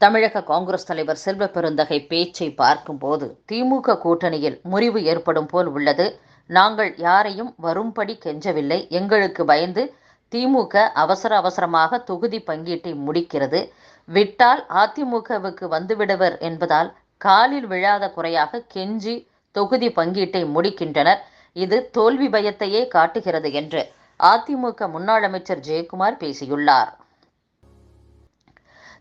தமிழக காங்கிரஸ் தலைவர் செல்வ பெருந்தகை பேச்சை பார்க்கும்போது திமுக கூட்டணியில் முறிவு ஏற்படும் போல் உள்ளது. நாங்கள் யாரையும் வரும்படி கெஞ்சவில்லை. எங்களுக்கு பயந்து திமுக அவசர அவசரமாக தொகுதி பங்கீட்டை முடிக்கிறது. விட்டால் அதிமுகவுக்கு வந்துவிடுவர் என்பதால் காலில் விழாத குறையாக கெஞ்சி தொகுதி பங்கீட்டை முடிக்கின்றனர். இது தோல்வி பயத்தையே காட்டுகிறது என்று அதிமுக முன்னாள் அமைச்சர் ஜெயக்குமார் பேசியுள்ளார்.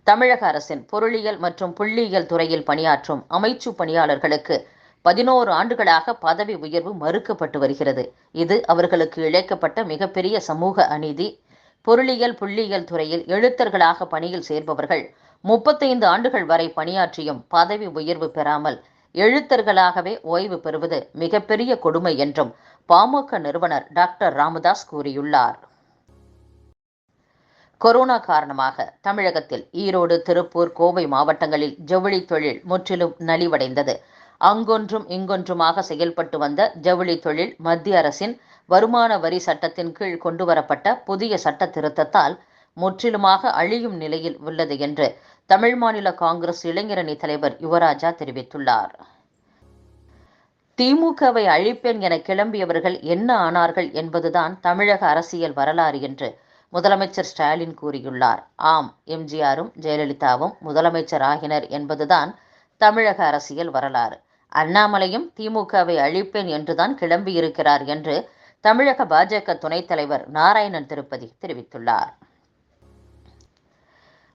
தமிழக அரசின் பொருளியல் மற்றும் புள்ளியியல் துறையில் பணியாற்றும் அமைச்சு பணியாளர்களுக்கு பதினோரு ஆண்டுகளாக பதவி உயர்வு மறுக்கப்பட்டு வருகிறது. இது அவர்களுக்கு இழைக்கப்பட்ட மிகப்பெரிய சமூக அநீதி. பொருளியல் புள்ளியியல் துறையில் எழுத்தர்களாக பணியில் சேர்பவர்கள் முப்பத்தைந்து ஆண்டுகள் வரை பணியாற்றியும் பதவி உயர்வு பெறாமல் எழுத்தர்களாகவே ஓய்வு பெறுவது மிகப்பெரிய கொடுமை என்றும் பாமக நிறுவனர் டாக்டர் ராமதாஸ் கூறியுள்ளார். கொரோனா காரணமாக தமிழகத்தில் ஈரோடு திருப்பூர் கோவை மாவட்டங்களில் ஜவுளி தொழில் முற்றிலும் நலிவடைந்தது. அங்கொன்றும் இங்கொன்றுமாக செயல்பட்டு வந்த ஜவுளி தொழில் மத்திய அரசின் வருமான வரி சட்டத்தின் கீழ் கொண்டுவரப்பட்ட புதிய சட்ட திருத்தத்தால் முற்றிலுமாக அழியும் நிலையில் உள்ளது என்று தமிழ் மாநில காங்கிரஸ் இளைஞரணி தலைவர் யுவராஜா தெரிவித்துள்ளார். திமுகவை அழிப்பேன் என கிளம்பியவர்கள் என்ன ஆனார்கள் என்பதுதான் தமிழக அரசியல் வரலாறு என்று முதலமைச்சர் ஸ்டாலின் கூறியுள்ளார். ஆம் எம்ஜிஆரும் ஜெயலலிதாவும் முதலமைச்சர் ஆகினர் என்பதுதான் தமிழக அரசியல் வரலாறு. அண்ணாமலையும் திமுகவை அழிப்பேன் என்றுதான் கிளம்பியிருக்கிறார் என்று தமிழக பாஜக துணைத் தலைவர் நாராயணன் திருப்பதி தெரிவித்துள்ளார்.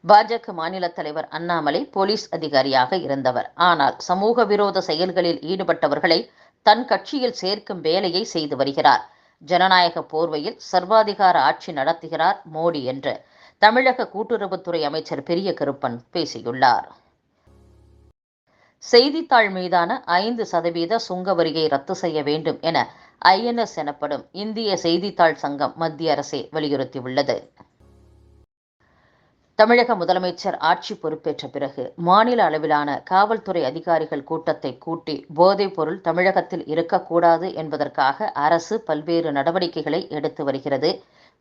பாஜக மாநில தலைவர் அண்ணாமலை போலீஸ் அதிகாரியாக இருந்தவர். ஆனால் சமூக விரோத செயல்களில் ஈடுபட்டவர்களை தன் கட்சியில் சேர்க்கும் வேலையை செய்து வருகிறார். ஜனநாயக போர்வையில் சர்வாதிகார ஆட்சி நடத்துகிறார் மோடி என்று தமிழக கூட்டுறவுத்துறை அமைச்சர் பெரிய கருப்பன் பேசியுள்ளார். செய்தித்தாள் மீதான ஐந்து சதவீத சுங்க வரியை ரத்து செய்ய வேண்டும் என ஐஎன்எஸ் எனப்படும் இந்திய செய்தித்தாள் சங்கம் மத்திய அரசை வலியுறுத்தியுள்ளது. தமிழக முதலமைச்சர் ஆட்சி பொறுப்பேற்ற பிறகு மாநில அளவிலான காவல்துறை அதிகாரிகள் கூட்டத்தை கூட்டி போதைப் பொருள் தமிழகத்தில் இருக்கக்கூடாது என்பதற்காக அரசு பல்வேறு நடவடிக்கைகளை எடுத்து வருகிறது.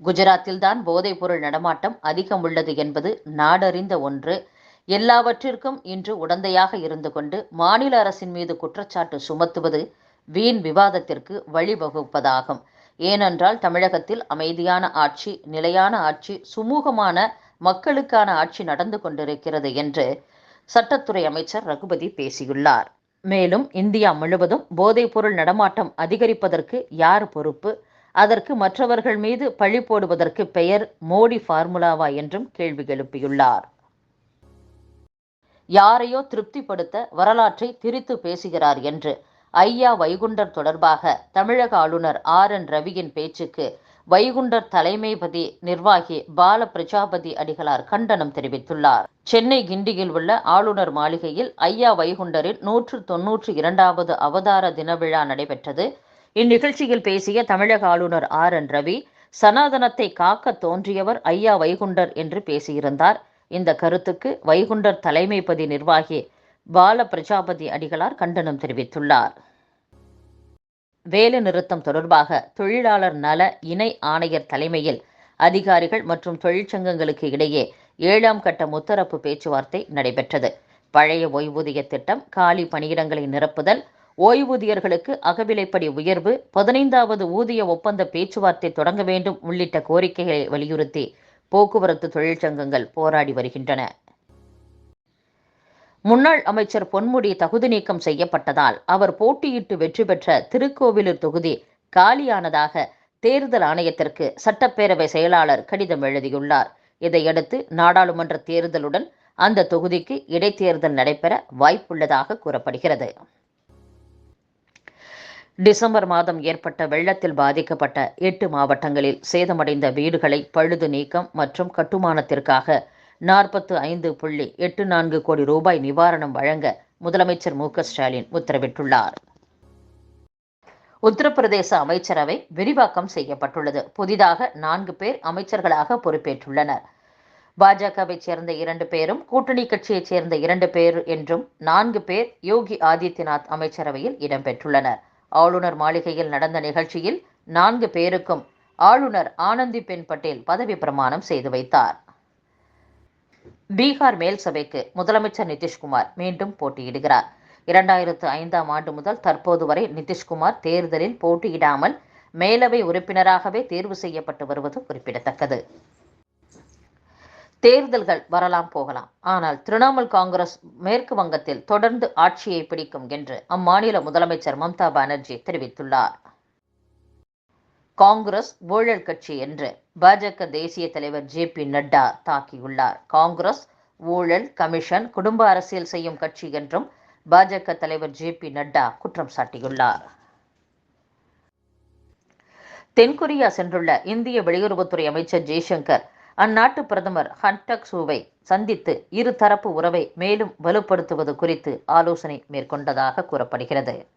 குஜராத்தில்தான் போதைப் பொருள் நடமாட்டம் அதிகம் உள்ளது என்பது நாடறிந்த ஒன்று. எல்லாவற்றிற்கும் இன்று உடந்தையாக இருந்து கொண்டு மாநில அரசின் மீது குற்றச்சாட்டு சுமத்துவது வீண் விவாதத்திற்கு வழிவகுப்பதாகும். ஏனென்றால் தமிழகத்தில் அமைதியான ஆட்சி நிலையான ஆட்சி சுமூகமான மக்களுக்கான ஆட்சி நடந்து கொண்டிருக்கிறது என்று சட்டத்துறை அமைச்சர் ரகுபதி பேசியுள்ளார். மேலும் இந்தியா முழுவதும் போதைப்பொருள் நடமாட்டம் அதிகரிப்பதற்கு யார் பொறுப்பு? அதற்கு மற்றவர்கள் மீது பழி போடுவதற்கு பெயர் மோடி ஃபார்முலாவா என்றும் கேள்வி எழுப்பியுள்ளார். யாரையோ திருப்திப்படுத்த வரலாற்றை திரித்து பேசுகிறார் என்று ஐயா வைகுண்டர் தொடர்பாக தமிழக ஆளுநர் ஆர் என் ரவியின் பேச்சுக்கு வைகுண்டர் தலைமைபதி நிர்வாகி பால பிரஜாபதி அடிகளார் கண்டனம் தெரிவித்துள்ளார். சென்னை கிண்டியில் உள்ள ஆளுநர் மாளிகையில் ஐயா வைகுண்டரின் நூற்று தொன்னூற்று இரண்டாவது அவதார தின விழா நடைபெற்றது. இந்நிகழ்ச்சியில் பேசிய தமிழக ஆளுநர் ஆர் என் ரவி சனாதனத்தை காக்க தோன்றியவர் ஐயா வைகுண்டர் என்று பேசியிருந்தார். இந்த கருத்துக்கு வைகுண்டர் தலைமைப்பதி நிர்வாகி பால பிரஜாபதி அடிகளார் கண்டனம் தெரிவித்துள்ளார். வேலை நிறுத்தம் தொடர்பாக தொழிலாளர் நல இணை ஆணையர் தலைமையில் அதிகாரிகள் மற்றும் தொழிற்சங்கங்களுக்கு இடையே ஏழாம் கட்ட முத்தரப்பு பேச்சுவார்த்தை நடைபெற்றது. பழைய ஓய்வூதிய திட்டம் காலி பணியிடங்களை நிரப்புதல் ஓய்வூதியர்களுக்கு அகவிலைப்படி உயர்வு பதினைந்தாவது ஊதிய ஒப்பந்த பேச்சுவார்த்தை தொடங்க வேண்டும் உள்ளிட்ட கோரிக்கைகளை வலியுறுத்தி போக்குவரத்து தொழிற்சங்கங்கள் போராடி வருகின்றன. முன்னாள் அமைச்சர் பொன்முடி தகுதி நீக்கம் செய்யப்பட்டதால் அவர் போட்டியிட்டு வெற்றி பெற்ற திருக்கோவிலூர் தொகுதி காலியானதாக தேர்தல் ஆணையத்திற்கு சட்டப்பேரவை செயலாளர் கடிதம் எழுதியுள்ளார். இதையடுத்து நாடாளுமன்ற தேர்தலுடன் அந்த தொகுதிக்கு இடைத்தேர்தல் நடைபெற வாய்ப்புள்ளதாக கூறப்படுகிறது. டிசம்பர் மாதம் ஏற்பட்ட வெள்ளத்தில் பாதிக்கப்பட்ட எட்டு மாவட்டங்களில் சேதமடைந்த வீடுகளை பழுது நீக்கம் மற்றும் கட்டுமானத்திற்காக நாற்பத்து ஐந்து புள்ளி எட்டு நான்கு கோடி ரூபாய் நிவாரணம் வழங்க முதலமைச்சர் மு ஸ்டாலின் உத்தரவிட்டுள்ளார். உத்தரப்பிரதேச அமைச்சரவை விரிவாக்கம் செய்யப்பட்டுள்ளது. புதிதாக நான்கு பேர் அமைச்சர்களாக பொறுப்பேற்றுள்ளனர். பாஜகவைச் சேர்ந்த இரண்டு பேரும் கூட்டணி கட்சியைச் சேர்ந்த இரண்டு பேர் என்றும் நான்கு பேர் யோகி ஆதித்யநாத் அமைச்சரவையில் இடம்பெற்றுள்ளனர். ஆளுநர் மாளிகையில் நடந்த நிகழ்ச்சியில் நான்கு பேருக்கும் ஆளுநர் ஆனந்தி பென் பட்டேல் பதவி பிரமாணம் செய்து வைத்தார். பீகார் மேல் சபைக்கு முதலமைச்சர் நிதிஷ்குமார் மீண்டும் போட்டியிடுகிறார். இரண்டாயிரத்து ஐந்தாம் ஆண்டு முதல் தற்போது வரை நிதிஷ்குமார் தேர்தலில் போட்டியிடாமல் மேலவை உறுப்பினராகவே தேர்வு செய்யப்பட்டு வருவது குறிப்பிடத்தக்கது. தேர்தல்கள் வரலாம் போகலாம். ஆனால் திரிணாமுல் காங்கிரஸ் மேற்கு வங்கத்தில் தொடர்ந்து ஆட்சியை பிடிக்கும் என்று அம்மாநில முதலமைச்சர் மம்தா பானர்ஜி தெரிவித்துள்ளார். காங்கிரஸ் ஊழல் கட்சி என்று பாஜக தேசிய தலைவர் ஜே பி நட்டா தாக்கியுள்ளார். காங்கிரஸ் ஊழல் கமிஷன் குடும்ப அரசியல் செய்யும் கட்சி என்றும் பாஜக தலைவர் ஜே பி நட்டா குற்றம் சாட்டியுள்ளார். தென்கொரியா சென்றுள்ள இந்திய வெளியுறவுத்துறை அமைச்சர் ஜெய்சங்கர் அந்நாட்டு பிரதமர் ஹன்டக் சூவை சந்தித்து இருதரப்பு உறவை மேலும் வலுப்படுத்துவது குறித்து ஆலோசனை மேற்கொண்டதாக கூறப்படுகிறது.